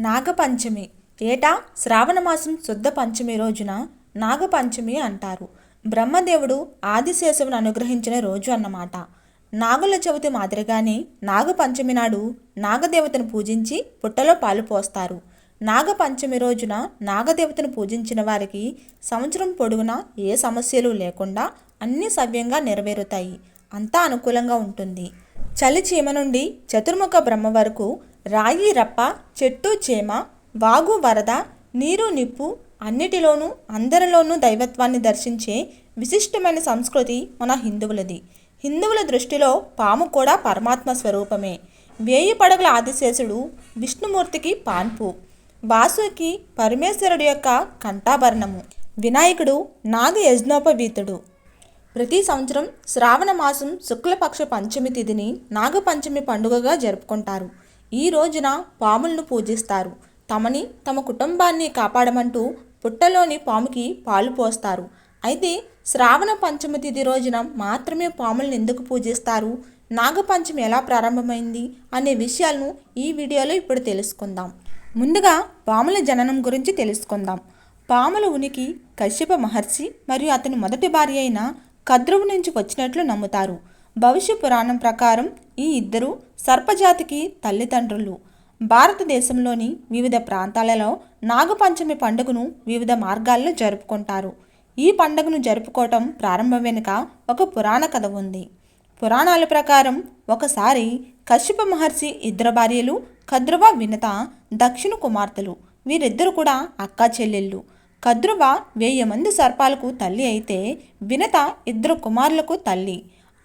నాగపంచమి. ఏటా? శ్రావణమాసం శుద్ధ పంచమి రోజున నాగపంచమి అంటారు. బ్రహ్మదేవుడు ఆదిశేషవును అనుగ్రహించిన రోజు అన్నమాట. నాగుల చవితి మాదిరిగానే నాగపంచమి నాడు నాగదేవతను పూజించి పుట్టలో పాలు పోస్తారు. నాగపంచమి రోజున నాగదేవతను పూజించిన వారికి సంవత్సరం పొడుగునా ఏ సమస్యలు లేకుండా అన్నీ సవ్యంగా నెరవేరుతాయి. అంతా అనుకూలంగా ఉంటుంది. చలి చీమ నుండి చతుర్ముఖ బ్రహ్మ వరకు రాయి రప్ప చెట్టు చేమ వాగు వరద నీరు నిప్పు అన్నిటిలోనూ అందరిలోనూ దైవత్వాన్ని దర్శించే విశిష్టమైన సంస్కృతి మన హిందువులది. హిందువుల దృష్టిలో పాము కూడా పరమాత్మ స్వరూపమే. వేయి పడగల ఆదిశేషుడు విష్ణుమూర్తికి పాన్పు. వాసుకి పరమేశ్వరుడు యొక్క కంఠాభరణము. వినాయకుడు నాగ యజ్ఞోపవీతుడు. ప్రతి సంవత్సరం శ్రావణ మాసం శుక్లపక్ష పంచమి తిథిని నాగపంచమి పండుగగా జరుపుకుంటారు. ఈ రోజున పాములను పూజిస్తారు. తమని తమ కుటుంబాన్ని కాపాడమంటూ పుట్టలోని పాముకి పాలు పోస్తారు. అయితే శ్రావణ పంచమి తిథి రోజున మాత్రమే పాములను ఎందుకు పూజిస్తారు? నాగపంచమి ఎలా ప్రారంభమైంది? అనే విషయాలను ఈ వీడియోలో ఇప్పుడు తెలుసుకుందాం. ముందుగా పాముల జననం గురించి తెలుసుకుందాం. పాముల ఉనికి కశ్యప మహర్షి మరియు అతని మొదటి భార్య అయిన కద్రువు నుంచి వచ్చినట్లు నమ్ముతారు. భవిష్య పురాణం ప్రకారం ఈ ఇద్దరు సర్పజాతికి తల్లిదండ్రులు. భారతదేశంలోని వివిధ ప్రాంతాలలో నాగపంచమి పండుగను వివిధ మార్గాల్లో జరుపుకుంటారు. ఈ పండుగను జరుపుకోవటం ప్రారంభం వెనుక ఒక పురాణ కథ ఉంది. పురాణాల ప్రకారం ఒకసారి కశ్యప మహర్షి ఇద్దరు భార్యలు కద్రువ వినత దక్షిణ కుమార్తెలు వీరిద్దరు కూడా అక్కా చెల్లెళ్ళు. కద్రువ వెయ్యి మంది సర్పాలకు తల్లి అయితే వినత ఇద్దరు కుమారులకు తల్లి.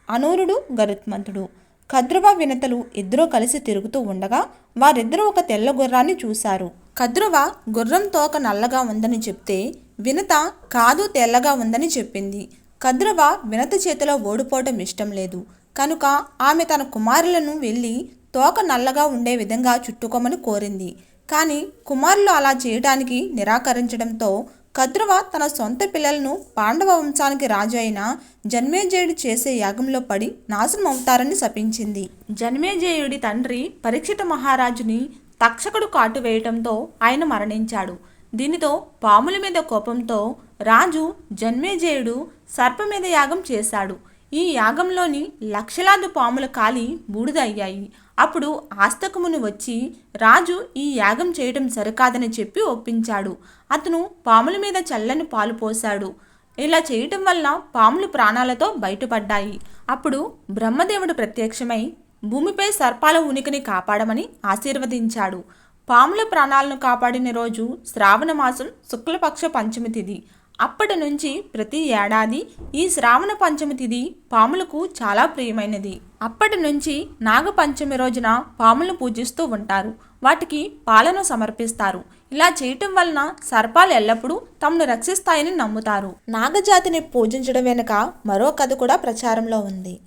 అనూరుడు గరుత్మంతుడు. కద్రువ వినతలు ఇద్దరూ కలిసి తిరుగుతూ ఉండగా వారిద్దరూ ఒక తెల్ల గుర్రాన్ని చూశారు. కద్రువ గుర్రం తోక నల్లగా ఉందని చెప్తే వినత కాదు తెల్లగా ఉందని చెప్పింది. కద్రువ వినత చేతిలో ఓడిపోవడం ఇష్టం లేదు. కనుక ఆమె తన కుమారులను వెళ్ళి తోక నల్లగా ఉండే విధంగా చుట్టుకోమని కోరింది. కానీ కుమారులు అలా చేయడానికి నిరాకరించడంతో కద్రువ తన సొంత పిల్లలను పాండవ వంశానికి రాజు అయిన జన్మేజయుడు చేసే యాగంలో పడి నాశనం అవుతారని శపించింది. జన్మేజయుడి తండ్రి పరీక్షిత మహారాజుని తక్షకుడు కాటువేయటంతో ఆయన మరణించాడు. దీనితో పాముల మీద కోపంతో రాజు జన్మేజయుడు సర్ప మీద యాగం చేశాడు. ఈ యాగంలోని లక్షలాది పాముల కాలి బూడిదయ్యాయి. అప్పుడు ఆస్తకమును వచ్చి రాజు ఈ యాగం చేయడం సరికాదని చెప్పి ఒప్పించాడు. అతను పాముల మీద చల్లని పాలు పోశాడు. ఇలా చేయటం వల్ల పాములు ప్రాణాలతో బయటపడ్డాయి. అప్పుడు బ్రహ్మదేవుడు ప్రత్యక్షమై భూమిపై సర్పాల ఉనికిని కాపాడమని ఆశీర్వదించాడు. పాముల ప్రాణాలను కాపాడిన రోజు శ్రావణ మాసం శుక్లపక్ష పంచమి తిథి అప్పటి నుంచి ప్రతి ఏడాది ఈ శ్రావణ పంచమి తిథి పాములకు చాలా ప్రియమైనది. అప్పటి నుంచి నాగపంచమి రోజున పాములను పూజిస్తూ ఉంటారు. వాటికి పాలను సమర్పిస్తారు. ఇలా చేయటం వలన సర్పాలు ఎల్లప్పుడూ తమను రక్షిస్తాయని నమ్ముతారు. నాగజాతిని పూజించడం వెనుక మరో కథ కూడా ప్రచారంలో ఉంది.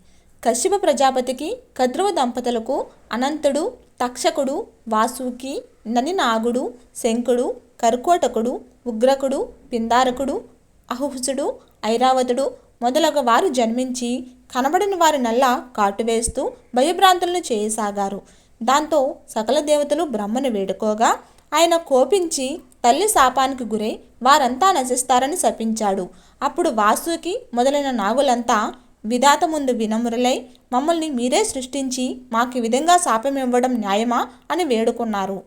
కశ్యప ప్రజాపతికి కద్రువ దంపతులకు అనంతుడు తక్షకుడు వాసుకి ననినాగుడు శంకుడు కర్కోటకుడు ఉగ్రకుడు పిందారకుడు అహుసుడు ఐరావతుడు మొదలగు వారు జన్మించి కనబడని వారి నల్ల కాటువేస్తూ భయభ్రాంతులను చేయసాగారు. దాంతో సకల దేవతలు బ్రహ్మను వేడుకోగా ఆయన కోపించి తల్లి శాపానికి గురై వారంతా నశిస్తారని శపించాడు. అప్పుడు వాసుకి మొదలైన నాగులంతా విధాత ముందు వినమ్రులై మమ్మల్ని మీరే సృష్టించి మాకు ఈ విధంగా శాపం ఇవ్వడం న్యాయమా అని వేడుకున్నారు.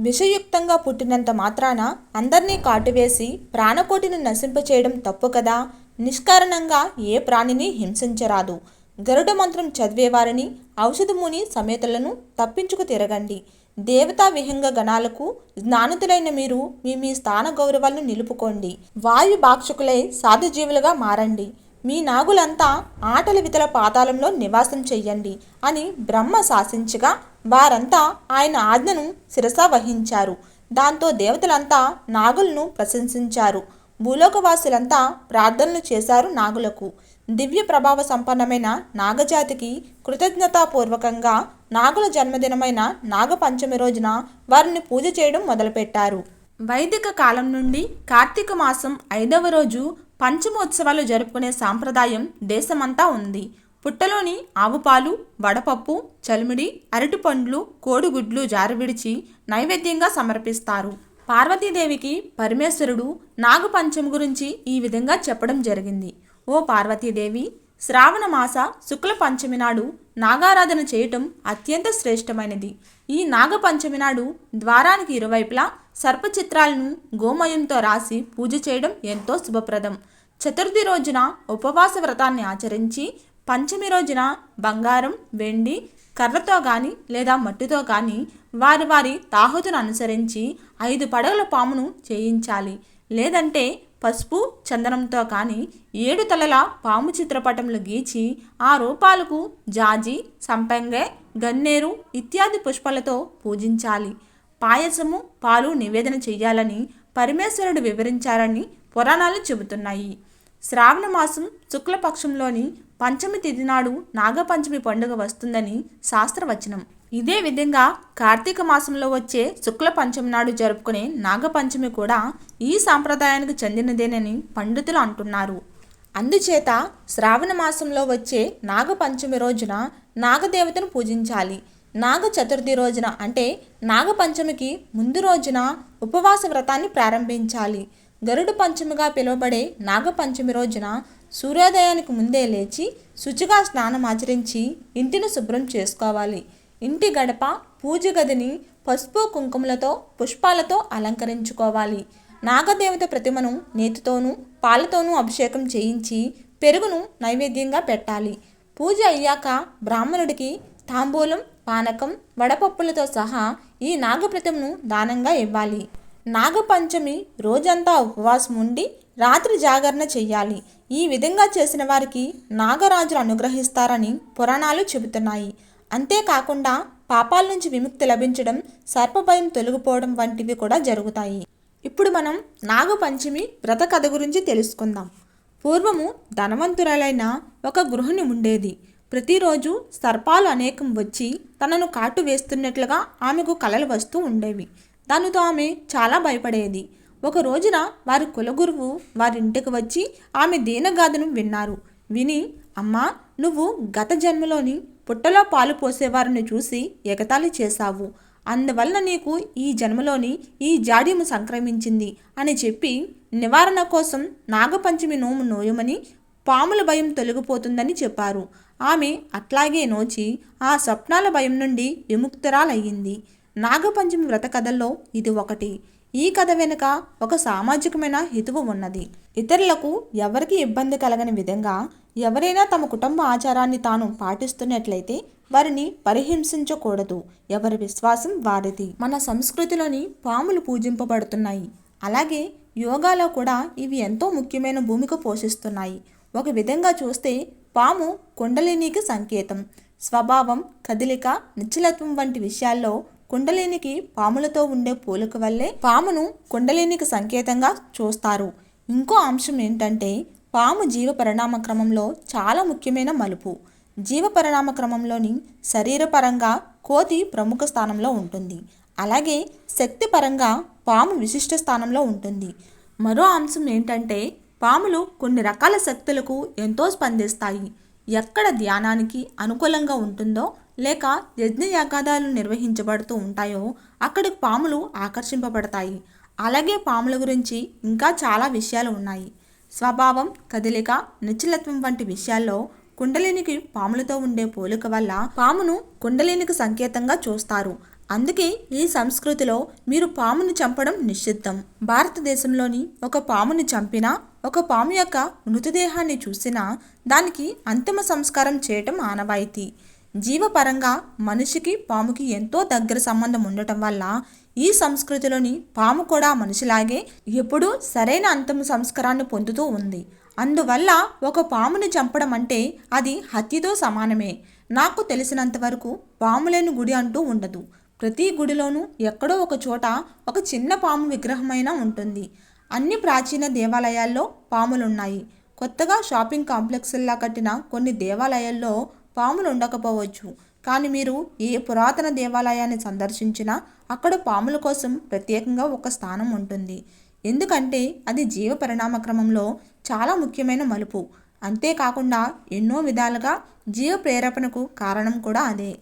విషయుక్తంగా పుట్టినంత మాత్రాన అందరినీ కాటువేసి ప్రాణకోటిని నశింపచేయడం తప్పు కదా? నిష్కారణంగా ఏ ప్రాణిని హింసించరాదు. గరుడ మంత్రం చదివేవారిని ఔషధముని సమేతలను తప్పించుకు తిరగండి. దేవతా విహంగ గణాలకు జ్ఞానితులైన మీరు మీ మీ స్థాన గౌరవాలను నిలుపుకోండి. వాయు భాక్షకులై సాధుజీవులుగా మారండి. మీ నాగులంతా ఆటల వితల పాతాళంలో నివాసం చెయ్యండి అని బ్రహ్మ శాసించగా వారంతా ఆయన ఆజ్ఞను శిరస వహించారు. దాంతో దేవతలంతా నాగులను ప్రశంసించారు. భూలోకవాసులంతా ప్రార్థనలు చేశారు నాగులకు. దివ్య ప్రభావ సంపన్నమైన నాగజాతికి కృతజ్ఞతాపూర్వకంగా నాగుల జన్మదినమైన నాగపంచమి రోజున వారిని పూజ చేయడం మొదలుపెట్టారు. వైదిక కాలం నుండి కార్తీక మాసం ఐదవ రోజు పంచమోత్సవాలు జరుపుకునే సాంప్రదాయం దేశమంతా ఉంది. పుట్టలోని ఆవుపాలు వడపప్పు చలిమిడి అరటిపండ్లు కోడిగుడ్లు జారవిడిచి నైవేద్యంగా సమర్పిస్తారు. పార్వతీదేవికి పరమేశ్వరుడు నాగపంచమి గురించి ఈ విధంగా చెప్పడం జరిగింది. ఓ పార్వతీదేవి శ్రావణ మాస శుక్ల పంచమి నాడు నాగారాధన చేయటం అత్యంత శ్రేష్టమైనది. ఈ నాగపంచమి నాడు ద్వారానికి ఇరువైపులా సర్పచిత్రాలను గోమయంతో రాసి పూజ చేయడం ఎంతో శుభప్రదం. చతుర్థి రోజున ఉపవాస వ్రతాన్ని ఆచరించి పంచమి రోజున బంగారం వెండి కర్రతో కానీ లేదా మట్టితో కానీ వారి వారి తాహుతును అనుసరించి ఐదు పడగల పామును చేయించాలి. లేదంటే పసుపు చందనంతో కానీ ఏడు తలల పాము చిత్రపటంలు గీచి ఆ రూపాలకు జాజి సంపెంగె గన్నేరు ఇత్యాది పుష్పాలతో పూజించాలి. పాయసము పాలు నివేదన చేయాలని పరమేశ్వరుడు వివరించారని పురాణాలు చెబుతున్నాయి. శ్రావణమాసం శుక్లపక్షంలోని పంచమి తిథి నాడు నాగపంచమి పండుగ వస్తుందని శాస్త్రవచనం. ఇదే విధంగా కార్తీక మాసంలో వచ్చే శుక్ల పంచమి నాడు జరుపుకునే నాగపంచమి కూడా ఈ సాంప్రదాయానికి చెందినదేనని పండితులు అంటున్నారు. అందుచేత శ్రావణ మాసంలో వచ్చే నాగపంచమి రోజున నాగదేవతను పూజించాలి. నాగ చతుర్థి రోజున అంటే నాగపంచమికి ముందు రోజున ఉపవాస వ్రతాన్ని ప్రారంభించాలి. గరుడు పంచమిగా పిలువబడే నాగపంచమి రోజున సూర్యోదయానికి ముందే లేచి శుచిగా స్నానం ఆచరించి ఇంటిని శుభ్రం చేసుకోవాలి. ఇంటి గడప పూజ గదిని పసుపు కుంకుమలతో పుష్పాలతో అలంకరించుకోవాలి. నాగదేవత ప్రతిమను నేతితోనూ పాలతోనూ అభిషేకం చేయించి పెరుగును నైవేద్యంగా పెట్టాలి. పూజ అయ్యాక బ్రాహ్మణుడికి తాంబూలం పానకం వడపప్పులతో సహా ఈ నాగప్రతిమను దానంగా ఇవ్వాలి. నాగపంచమి రోజంతా ఉపవాసం ఉండి రాత్రి జాగరణ చెయ్యాలి. ఈ విధంగా చేసిన వారికి నాగరాజులు అనుగ్రహిస్తారని పురాణాలు చెబుతున్నాయి. అంతేకాకుండా పాపాల నుంచి విముక్తి లభించడం సర్పభయం తొలగిపోవడం వంటివి కూడా జరుగుతాయి. ఇప్పుడు మనం నాగపంచమి వ్రత కథ గురించి తెలుసుకుందాం. పూర్వము ధనవంతురాలైన ఒక గృహిణి ఉండేది. ప్రతిరోజు సర్పాలు అనేకం వచ్చి తనను కాటు వేస్తున్నట్లుగా ఆమెకు కలలు వస్తూ ఉండేవి. దానితో ఆమె చాలా భయపడేది. ఒక రోజున వారి కులగురువు వారి ఇంటికి వచ్చి ఆమె దీనగాథను విన్నారు. విని అమ్మా నువ్వు గత జన్మలోని పుట్టలో పాలు పోసేవారిని చూసి ఎగతాళి చేశావు. అందువల్ల నీకు ఈ జన్మలోని ఈ జాడ్యము సంక్రమించింది అని చెప్పి నివారణ కోసం నాగపంచమి నోము నోయమని పాముల భయం తొలగిపోతుందని చెప్పారు. ఆమె అట్లాగే నోచి ఆ స్వప్నాల భయం నుండి విముక్తురాలయ్యింది. నాగపంచమి వ్రత కథల్లో ఇది ఒకటి. ఈ కథ వెనుక ఒక సామాజికమైన హితువు ఉన్నది. ఇతరులకు ఎవరికి ఇబ్బంది కలగని విధంగా ఎవరైనా తమ కుటుంబ ఆచారాన్ని తాను పాటిస్తున్నట్లయితే వారిని పరిహింసించకూడదు. ఎవరి విశ్వాసం వారిది. మన సంస్కృతిలోని పాములు పూజింపబడుతున్నాయి. అలాగే యోగాలో కూడా ఇవి ఎంతో ముఖ్యమైన భూమిక పోషిస్తున్నాయి. ఒక విధంగా చూస్తే పాము కుండలినికి సంకేతం. స్వభావం కదలిక నిశ్చలత్వం వంటి విషయాల్లో కుండలేనికి పాములతో ఉండే పోలిక వల్లే పామును కుండలేనికి సంకేతంగా చూస్తారు. ఇంకో అంశం ఏంటంటే పాము జీవ పరిణామ క్రమంలో చాలా ముఖ్యమైన మలుపు. జీవ పరిణామ క్రమంలోని శరీరపరంగా కోతి ప్రముఖ స్థానంలో ఉంటుంది. అలాగే శక్తి పరంగా పాము విశిష్ట స్థానంలో ఉంటుంది. మరో అంశం ఏంటంటే పాములు కొన్ని రకాల శక్తులకు ఎంతో స్పందిస్తాయి. ఎక్కడ ధ్యానానికి అనుకూలంగా ఉంటుందో లేక యజ్ఞయాగాదాలు నిర్వహించబడుతూ ఉంటాయో అక్కడికి పాములు ఆకర్షింపబడతాయి. అలాగే పాముల గురించి ఇంకా చాలా విషయాలు ఉన్నాయి. స్వభావం కదలిక నిశ్చలత్వం వంటి విషయాల్లో కుండలినికి పాములతో ఉండే పోలిక వల్ల పామును కుండలినికి సంకేతంగా చూస్తారు. అందుకే ఈ సంస్కృతిలో మీరు పామును చంపడం నిషిద్ధం. భారతదేశంలోని ఒక పామును చంపినా ఒక పాము యొక్క మృతదేహాన్ని చూసినా దానికి అంతిమ సంస్కారం చేయటం ఆనవాయితీ. జీవపరంగా మనిషికి పాముకి ఎంతో దగ్గర సంబంధం ఉండటం వల్ల ఈ సంస్కృతిలోని పాము కూడా మనిషిలాగే ఎప్పుడూ సరైన అంతిమ సంస్కారాన్ని పొందుతూ ఉంది. అందువల్ల ఒక పాముని చంపడం అంటే అది హత్యతో సమానమే. నాకు తెలిసినంత వరకు పాము లేని గుడి అంటూ ఉండదు. ప్రతి గుడిలోనూ ఎక్కడో ఒక చోట ఒక చిన్న పాము విగ్రహమైనా ఉంటుంది. అన్ని ప్రాచీన దేవాలయాల్లో పాములున్నాయి. కొత్తగా షాపింగ్ కాంప్లెక్స్లా కట్టిన కొన్ని దేవాలయాల్లో పాములు ఉండకపోవచ్చు కానీ మీరు ఏ పురాతన దేవాలయాన్ని సందర్శించినా అక్కడ పాముల కోసం ప్రత్యేకంగా ఒక స్థానం ఉంటుంది. ఎందుకంటే అది జీవ పరిణామ క్రమంలో చాలా ముఖ్యమైన మలుపు. అంతేకాకుండా ఎన్నో విధాలుగా జీవ ప్రేరేపణకు కారణం కూడా అదే.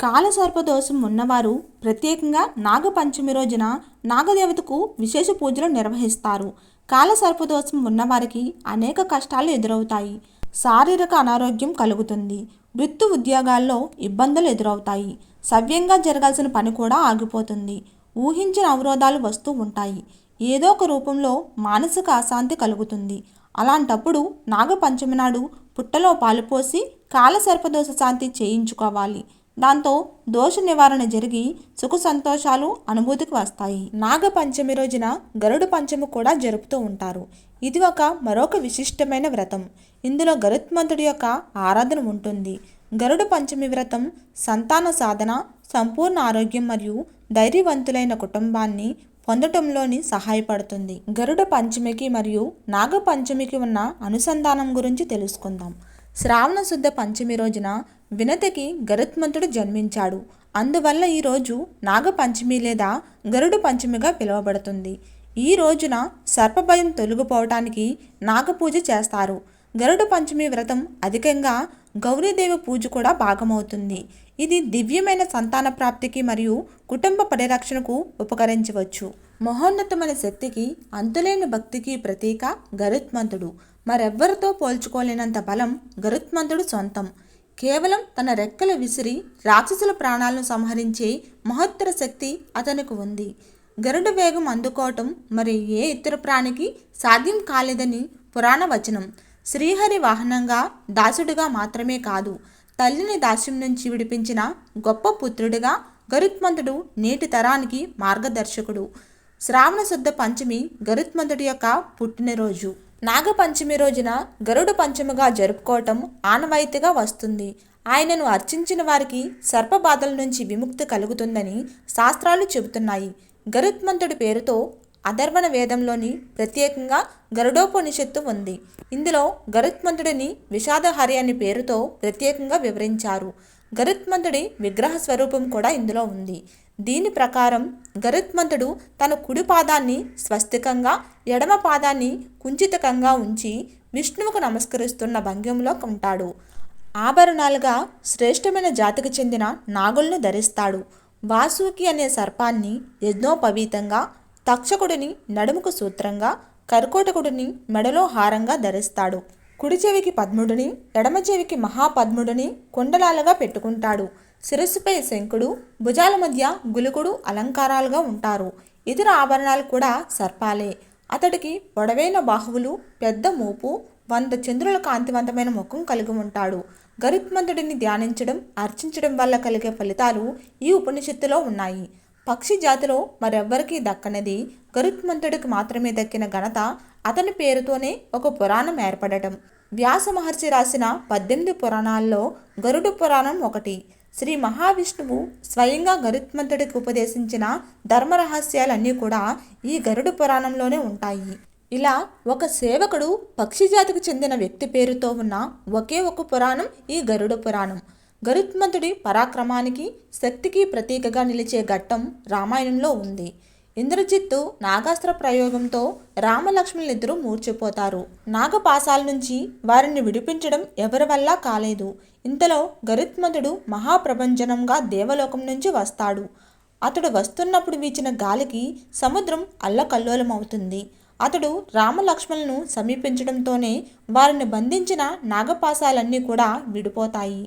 కాలసర్ప దోషం ఉన్నవారు ప్రత్యేకంగా నాగపంచమి రోజున నాగదేవతకు విశేష పూజలు నిర్వహిస్తారు. కాలసర్ప దోషం ఉన్నవారికి అనేక కష్టాలు ఎదురవుతాయి. శారీరక అనారోగ్యం కలుగుతుంది. వృత్తి ఉద్యోగాల్లో ఇబ్బందులు ఎదురవుతాయి. సవ్యంగా జరగాల్సిన పని కూడా ఆగిపోతుంది. ఊహించిన అవరోధాలు వస్తూ ఉంటాయి. ఏదో ఒక రూపంలో మానసిక అశాంతి కలుగుతుంది. అలాంటప్పుడు నాగపంచమి నాడు పుట్టలో పాలు పోసి కాలసర్పదోష శాంతి చేయించుకోవాలి. దాంతో దోష నివారణ జరిగి సుఖ సంతోషాలు అనుభూతికి వస్తాయి. నాగపంచమి రోజున గరుడు పంచమి కూడా జరుపుతూ ఉంటారు. ఇది ఒక మరొక విశిష్టమైన వ్రతం. ఇందులో గరుత్మంతుడి యొక్క ఆరాధన ఉంటుంది. గరుడ పంచమి వ్రతం సంతాన సాధన సంపూర్ణ ఆరోగ్యం మరియు ధైర్యవంతులైన కుటుంబాన్ని పొందటంలోని సహాయపడుతుంది. గరుడ పంచమికి మరియు నాగ పంచమికి ఉన్న అనుసంధానం గురించి తెలుసుకుందాం. శ్రావణ శుద్ధ పంచమి రోజున వినతకి గరుత్మంతుడు జన్మించాడు. అందువల్ల ఈరోజు నాగపంచమి లేదా గరుడు పంచమిగా పిలువబడుతుంది. ఈ రోజున సర్పభయం తొలగిపోవటానికి నాగపూజ చేస్తారు. గరుడ పంచమి వ్రతం అధికంగా గౌరీదేవి పూజ కూడా భాగమవుతుంది. ఇది దివ్యమైన సంతాన ప్రాప్తికి మరియు కుటుంబ పరిరక్షణకు ఉపకరించవచ్చు. మహోన్నతమైన శక్తికి అంతులేని భక్తికి ప్రతీక గరుత్మంతుడు. మరెవ్వరితో పోల్చుకోలేనంత బలం గరుత్మంతుడు సొంతం. కేవలం తన రెక్కలు విసిరి రాక్షసుల ప్రాణాలను సంహరించే మహత్తర శక్తి అతనికి ఉంది. గరుడ వేగం అందుకోవటం మరి ఏ ఇతర ప్రాణికి సాధ్యం కాలేదని పురాణ వచనం. శ్రీహరి వాహనంగా దాసుడిగా మాత్రమే కాదు తల్లిని దాస్యం నుంచి విడిపించిన గొప్ప పుత్రుడిగా గరుత్మంతుడు నేటి తరానికి మార్గదర్శకుడు. శ్రావణ శుద్ధ పంచమి గరుత్మంతుడి యొక్క పుట్టినరోజు. నాగపంచమి రోజున గరుడ పంచమిగా జరుపుకోవటం ఆనవాయితీగా వస్తుంది. ఆయనను అర్చించిన వారికి సర్పబాధల నుంచి విముక్తి కలుగుతుందని శాస్త్రాలు చెబుతున్నాయి. గరుత్మంతుడి పేరుతో అధర్వణ వేదంలోని ప్రత్యేకంగా గరుడోపనిషత్తు ఉంది. ఇందులో గరుత్మంతుడిని విషాదహరి అనే పేరుతో ప్రత్యేకంగా వివరించారు. గరుత్మంతుడి విగ్రహ స్వరూపం కూడా ఇందులో ఉంది. దీని ప్రకారం గరుత్మంతుడు తన కుడి పాదాన్ని స్వస్తికంగా ఎడమ పాదాన్ని కుంచితకంగా ఉంచి విష్ణువుకు నమస్కరిస్తున్న భంగ్యంలో ఉంటాడు ఆభరణాలుగా శ్రేష్టమైన జాతికి చెందిన నాగులను ధరిస్తాడు. వాసుకి అనే సర్పాన్ని యజ్ఞోపవీతంగా తక్షకుడిని నడుముకు సూత్రంగా కర్కోటకుడిని మెడలో హారంగా ధరిస్తాడు. కుడి చెవికి పద్ముడిని ఎడమ చెవికి మహాపద్ముడిని కుండలాలుగా పెట్టుకుంటాడు. శిరస్సుపై శంకుడు భుజాల మధ్య గులుకుడు అలంకారాలుగా ఉంటారు. ఇతర ఆభరణాలు కూడా సర్పాలే. అతడికి పొడవైన బాహువులు పెద్ద మూపు వంద చంద్రుల కాంతివంతమైన ముఖం కలిగి ఉంటాడు. గరుత్మంతుడిని ధ్యానించడం అర్చించడం వల్ల కలిగే ఫలితాలు ఈ ఉపనిషత్తులో ఉన్నాయి. పక్షి జాతిలో మరెవ్వరికీ దక్కనిది గరుత్మంతుడికి మాత్రమే దక్కిన ఘనత అతని పేరుతోనే ఒక పురాణం ఏర్పడటం. వ్యాస మహర్షి రాసిన పద్దెనిమిది పురాణాల్లో గరుడు పురాణం ఒకటి. శ్రీ మహావిష్ణువు స్వయంగా గరుత్మంతుడికి ఉపదేశించిన ధర్మ రహస్యాలన్నీ కూడా ఈ గరుడు పురాణంలోనే ఉంటాయి. ఇలా ఒక సేవకుడు పక్షిజాతికి చెందిన వ్యక్తి పేరుతో ఉన్న ఒకే ఒక పురాణం ఈ గరుడ పురాణం. గరుత్మంతుడి పరాక్రమానికి శక్తికి ప్రతీకగా నిలిచే ఘట్టం రామాయణంలో ఉంది. ఇంద్రజిత్తు నాగాస్త్ర ప్రయోగంతో రామలక్ష్మణులిద్దరూ మూర్చిపోతారు. నాగపాసాల నుంచి వారిని విడిపించడం ఎవరి వల్ల కాలేదు. ఇంతలో గరుత్మంతుడు మహాప్రభంజనంగా దేవలోకం నుంచి వస్తాడు. అతడు వస్తున్నప్పుడు వీచిన గాలికి సముద్రం అల్లకల్లోలమవుతుంది. అతడు రామలక్ష్మణులను సమీపించడంతోనే వారిని బంధించిన నాగపాసాలన్నీ కూడా విడిపోతాయి.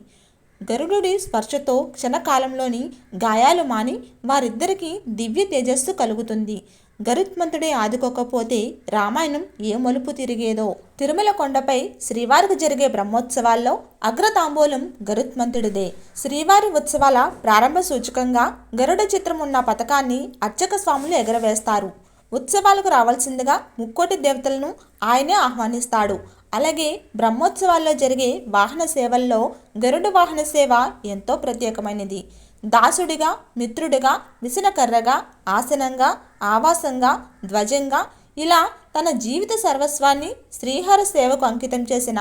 గరుడుడి స్పర్శతో క్షణకాలంలోని గాయాలు మాని వారిద్దరికీ దివ్య తేజస్సు కలుగుతుంది. గరుత్మంతుడే ఆదుకోకపోతే రామాయణం ఏ మలుపు తిరిగేదో? తిరుమల కొండపై శ్రీవారికి జరిగే బ్రహ్మోత్సవాల్లో అగ్రతాంబూలం గరుత్మంతుడిదే. శ్రీవారి ఉత్సవాల ప్రారంభ సూచకంగా గరుడ చిత్రం ఉన్న పథకాన్ని అర్చక స్వాములు ఎగరవేస్తారు. ఉత్సవాలకు రావాల్సిందిగా ముక్కోటి దేవతలను ఆయనే ఆహ్వానిస్తాడు. అలాగే బ్రహ్మోత్సవాల్లో జరిగే వాహన సేవల్లో గరుడు వాహన సేవ ఎంతో ప్రత్యేకమైనది. దాసుడిగా మిత్రుడిగా విసనకర్రగా ఆసనంగా ఆవాసంగా ధ్వజంగా ఇలా తన జీవిత సర్వస్వాన్ని శ్రీహర సేవకు అంకితం చేసిన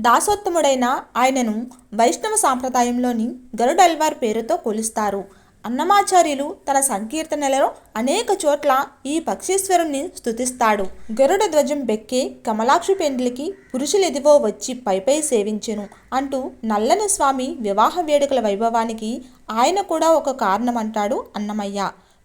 దాసోత్తముడైన ఆయనను వైష్ణవ సాంప్రదాయంలోని గరుడల్వార్ పేరుతో కొలుస్తారు. అన్నమాచార్యులు తన సంకీర్తనలలో అనేక చోట్ల ఈ పక్షీశ్వరుణ్ణి స్థుతిస్తాడు గరుడ ధ్వజం బెక్కే కమలాక్షి పెండ్లికి పురుషులెదివో వచ్చి పైపై సేవించెను అంటూ నల్లని స్వామి వివాహ వేడుకల వైభవానికి ఆయన కూడా ఒక కారణమంటాడు అన్నమయ్య.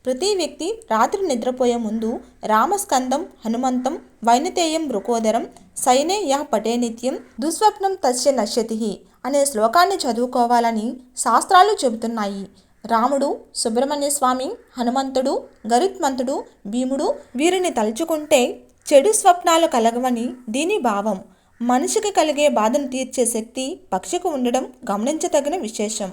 ప్రతి వ్యక్తి రాత్రి నిద్రపోయే ముందు రామస్కందం హనుమంతం వైనతేయం వృకోదరం సైనే యః పటే నిత్యం దుస్వప్నం తస్య నశ్యతి అనే శ్లోకాన్ని చదువుకోవాలని శాస్త్రాలు చెబుతున్నాయి. రాముడు సుబ్రహ్మణ్య స్వామి హనుమంతుడు గరుత్మంతుడు భీముడు వీరిని తలుచుకుంటే చెడు స్వప్నాలు కలగవని దీని భావం. మనిషికి కలిగే బాధను తీర్చే శక్తి పక్షికి ఉండడం గమనించదగిన విశేషం.